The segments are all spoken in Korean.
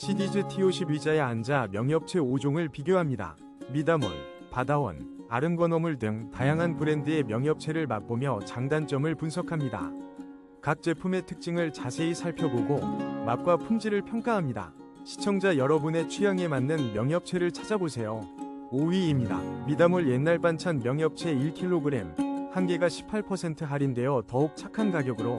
시디즈 T50 의자에 앉아 명엽체 5종을 비교합니다. 미다몰, 바다원, 아름건어물 등 다양한 브랜드의 명엽체를 맛보며 장단점을 분석합니다. 각 제품의 특징을 자세히 살펴보고 맛과 품질을 평가합니다. 시청자 여러분의 취향에 맞는 명엽체를 찾아보세요. 5위입니다. 미다몰 옛날 반찬 명엽체 1kg, 한 개가 18% 할인되어 더욱 착한 가격으로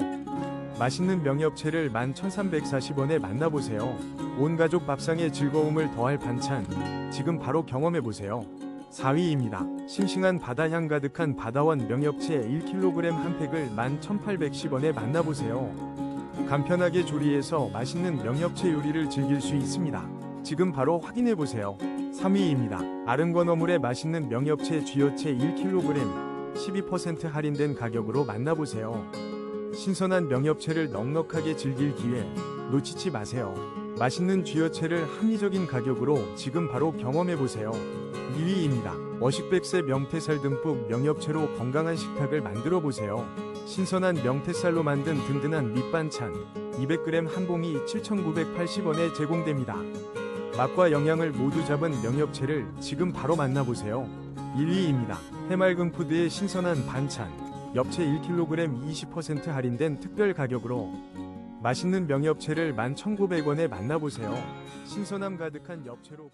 맛있는 명엽체를 11,340원에 만나보세요. 온 가족 밥상의 즐거움을 더할 반찬, 지금 바로 경험해보세요. 4위입니다. 싱싱한 바다향 가득한 바다원 명엽체 1kg 한 팩을 11,810원에 만나보세요. 간편하게 조리해서 맛있는 명엽체 요리를 즐길 수 있습니다. 지금 바로 확인해보세요. 3위입니다. 아름건 어물의 맛있는 명엽체 쥐어체 1kg 12% 할인된 가격으로 만나보세요. 신선한 명엽체를 넉넉하게 즐길 기회 놓치지 마세요. 맛있는 쥐어체를 합리적인 가격으로 지금 바로 경험해보세요. 2위입니다. 워식백세 명태살 듬뿍 명엽체로 건강한 식탁을 만들어보세요. 신선한 명태살로 만든 든든한 밑반찬 200g 한 봉이 7,980원에 제공됩니다. 맛과 영양을 모두 잡은 명엽체를 지금 바로 만나보세요. 1위입니다. 해맑은 푸드의 신선한 반찬 엽채 1kg 20% 할인된 특별 가격으로 맛있는 명엽체를 11,900원에 만나보세요. 신선함 가득한 엽채로